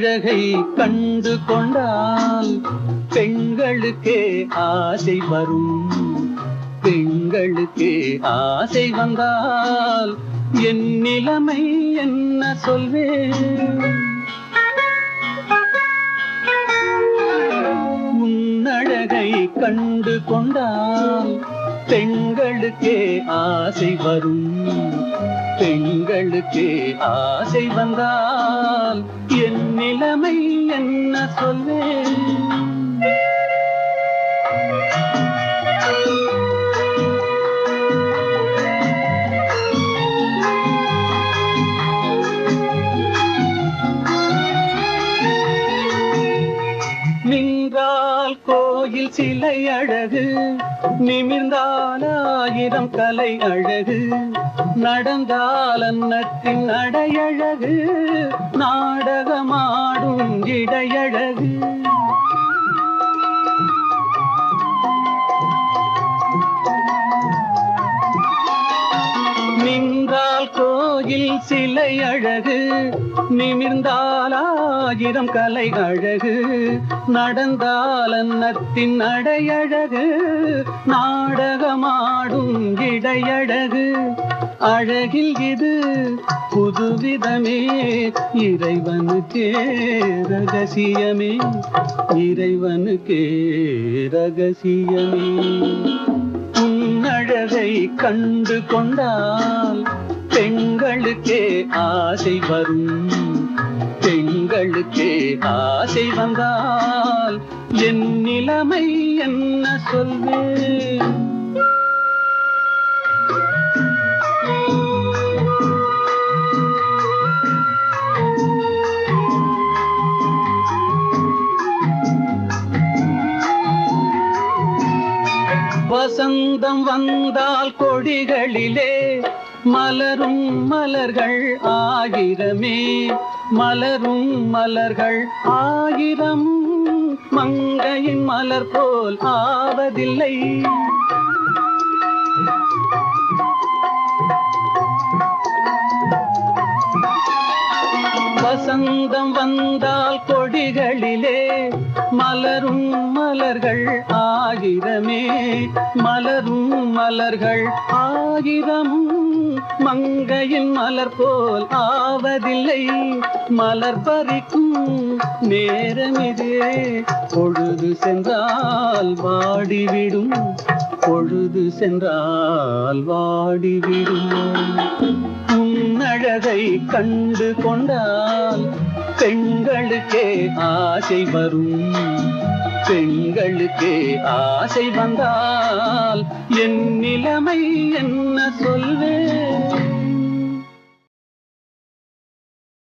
அழகை கண்டு கொண்டால் பெண்களுக்கே ஆசை வரும். பெண்களுக்கே ஆசை வந்தால் என் நிலைமை என்ன சொல்வேன்? உன்னழகை கண்டு கொண்டால் பெண்களுக்கே ஆசை வரும். பெண்களுக்கே ஆசை வந்தால் நிலைமை என்ன சொல்லே கோயில் சிலை அழகு நிமிர்ந்தால் ஆயிரம் கலை அழகு நடந்தால் அன்னத்தின் அடையழகு நாடகமாடும் இடையழகு. கோயில் சிலை அழகு நிமிர்ந்தாலாயிரம் கலை அழகு. நடந்தால் அன்னத்தின் நடையழகு நாடகமாடும் இடையழகு. அழகில் இது புதுவிதமே இறைவனுக்கே ரகசியமே. இறைவனுக்கே ரகசியமே. உன்னழகை கண்டு கொண்டால் பெண்களுக்கே ஆசை வரும். பெண்களுக்கே ஆசை வந்தால் என் நிலைமை என்ன சொல்வேன்? வசந்தம் வந்தால் கொடிகளிலே மலரும் மலர்கள் ஆயிரமே மலரும் மலர்கள் ஆயிரம். மங்கையின் மலர் போல் ஆவதில்லை. வசந்தம் வந்தால் கொடிகளிலே மலரும் மலர்கள் ஆயிரமே மலரும் மலர்கள் ஆயிரம். மங்கையின் மலர் போல் ஆவதில்லை. மலர் பறிக்கும் நேரமிதே. பொழுது சென்றால் வாடிவிடும். பொழுது சென்றால் வாடிவிடும். உன்னழகை கண்டு கொண்டால் பெண்களுக்கே ஆசை வரும். பெண்களுக்கு ஆசை வந்தால் என் நிலைமை என்ன சொல்வேன்?